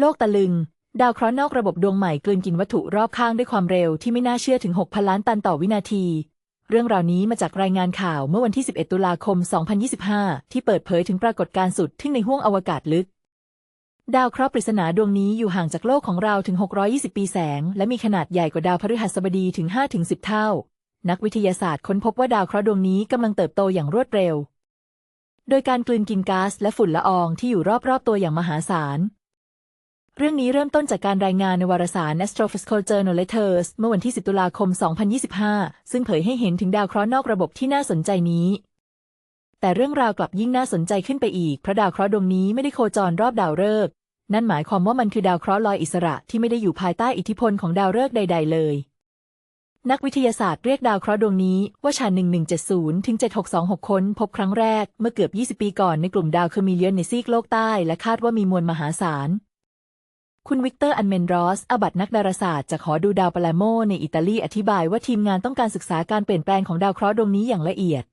โลกตะลึง ดาวเคราะห์นอกระบบดวงใหม่กลืนกินวัตถุรอบข้างด้วยความเร็วที่ไม่น่าเชื่อถึง 6,000 ล้านตันต่อวินาที เรื่องราวนี้มาจากรายงานข่าวเมื่อวันที่ 11 ตุลาคม 2025 ที่เปิดเผยถึงปรากฏการณ์สุดทึ่งในห้วงอวกาศลึก ดาวเคราะห์ปริศนาดวงนี้อยู่ห่างจากโลกของเราถึง 620 ปีแสง และมีขนาดใหญ่กว่าดาวพฤหัสบดีถึง 5-10 เท่า นักวิทยาศาสตร์ค้นพบว่าดาวเคราะห์ดวงนี้กำลังเติบโตอย่างรวดเร็ว โดยการกลืนกินก๊าซและฝุ่นละอองที่อยู่รอบๆตัวอย่างมหาศาล เรื่องนี้เริ่มต้นจากการรายงานในวารสาร Astrophysical Journal Letters เมื่อวันที่ 10 ตุลาคม 2025 ซึ่งเผยให้เห็นถึงดาวเคราะห์นอกระบบที่น่าสนใจนี้ แต่เรื่องราวกลับยิ่งน่าสนใจขึ้นไปอีก เพราะดาวเคราะห์ดวงนี้ไม่ได้โคจรรอบดาวฤกษ์ นั่นหมายความว่ามันคือดาวเคราะห์ลอยอิสระที่ไม่ได้อยู่ภายใต้อิทธิพลของดาวฤกษ์ใด ๆ เลย นักวิทยาศาสตร์เรียกดาวเคราะห์ดวงนี้ว่าชา1170ถึง7626 ค้นพบครั้งแรกเมื่อเกือบ 20 ปีก่อนในกลุ่มดาวเคอร์มิเลียนในซีกโลกใต้ และคาดว่ามีมวลมหาศาล คุณวิกเตอร์อันเมนรอสอบัตนักดาราศาสตร์จากหอดูดาวปาลาโมในอิตาลีอธิบายว่าทีมงานต้องการศึกษาการเปลี่ยนแปลงของดาวเคราะห์ดวงนี้อย่างละเอียด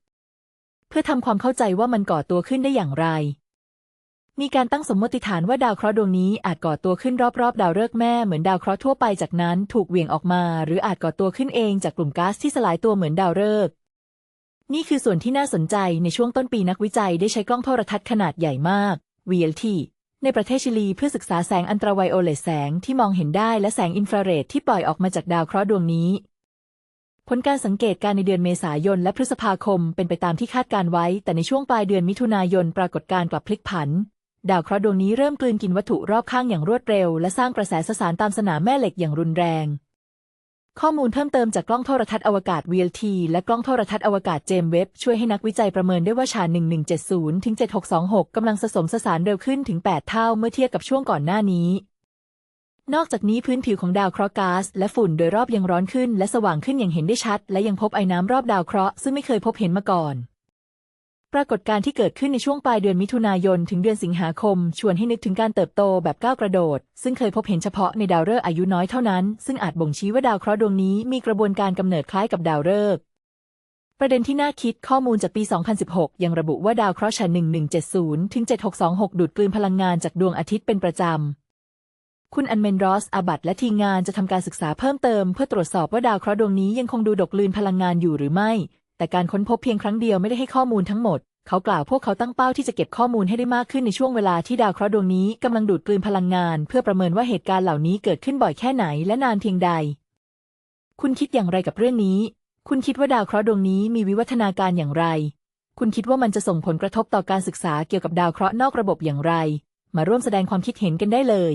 เพื่อทำความเข้าใจว่ามันก่อตัวขึ้นได้อย่างไร มีการตั้งสมมติฐานว่าดาวเคราะห์ดวงนี้อาจก่อตัวขึ้นรอบๆ ดาวฤกษ์แม่เหมือนดาวเคราะห์ทั่วไปจากนั้นถูกเหวี่ยงออกมา หรืออาจก่อตัวขึ้นเองจากกลุ่มก๊าซที่สลายตัวเหมือนดาวฤกษ์นี่คือส่วนที่น่าสนใจในช่วงต้นปีนักวิจัยได้ใช้กล้องโทรทัศน์ขนาดใหญ่มาก VLT ในประเทศชิลีเพื่อศึกษาแสงอันตราไวโอเลตแสงที่มองเห็นได้และแสงอินฟราเรดที่ปล่อยออกมาจากดาวเคราะห์ดวงนี้ ผลการสังเกตการในเดือนเมษายนและพฤษภาคมเป็นไปตามที่คาดการไว้ แต่ในช่วงปลายเดือนมิถุนายนปรากฏการณ์กลับพลิกผัน ดาวเคราะห์ดวงนี้เริ่มกลืนกินวัตถุรอบข้างอย่างรวดเร็ว และสร้างกระแสสสารตามสนามแม่เหล็กอย่างรุนแรง ข้อมูลเพิ่มเติมจากกล้องโทรทัศน์อวกาศ VLT และกล้องโทรทัศน์อวกาศเจมเว็บช่วยให้นักวิจัยประเมินได้ว่าชา 1170 ถึง 7626 กำลังสะสมสสารเร็วขึ้นถึง 8 เท่าเมื่อเทียบกับช่วงก่อนหน้านี้ นอกจากนี้พื้นผิวของดาวเคราะห์ก๊าซและฝุ่นโดยรอบยังร้อนขึ้น และสว่างขึ้นอย่างเห็นได้ชัด และยังพบไอ้น้ำรอบดาวเคราะห์ซึ่งไม่เคยพบเห็นมาก่อน ปรากฏการณ์ที่เกิดขึ้นในช่วงปลายเดือนมิถุนายน ถึงเดือนสิงหาคม ชวนให้นึกถึงการเติบโตแบบก้าวกระโดด ซึ่งเคยพบเห็นเฉพาะในดาวฤกษ์อายุน้อยเท่านั้น ซึ่งอาจบ่งชี้ว่าดาวเคราะห์ดวงนี้มีกระบวนการกำเนิดคล้ายกับดาวฤกษ์ประเด็นที่น่าคิดข้อมูลจากปี 2016 ยังระบุว่าดาวเคราะห์ชั้น1170 ถึง 7626 ดูดกลืนพลังงานจากดวงอาทิตย์เป็นประจำ คุณอันเมนรอสอาบัตและทีมงานจะทำการศึกษาเพิ่มเติม เพื่อตรวจสอบว่าดาวเคราะห์ดวงนี้ยังคงดูดกลืนพลังงานอยู่หรือไม่ แต่การค้นพบเพียงครั้งเดียวไม่ได้ให้ข้อมูลทั้งหมด เขากล่าวพวกเขาตั้งเป้าที่จะเก็บข้อมูลให้ได้มากขึ้นในช่วงเวลาที่ดาวเคราะห์ดวงนี้กำลังดูดกลืนพลังงาน เพื่อประเมินว่าเหตุการณ์เหล่านี้เกิดขึ้นบ่อยแค่ไหนและนานเพียงใด คุณคิดอย่างไรกับเรื่องนี้ คุณคิดว่าดาวเคราะห์ดวงนี้มีวิวัฒนาการอย่างไร คุณคิดว่ามันจะส่งผลกระทบต่อการศึกษาเกี่ยวกับดาวเคราะห์นอกระบบอย่างไร มาร่วมแสดงความคิดเห็นกันได้เลย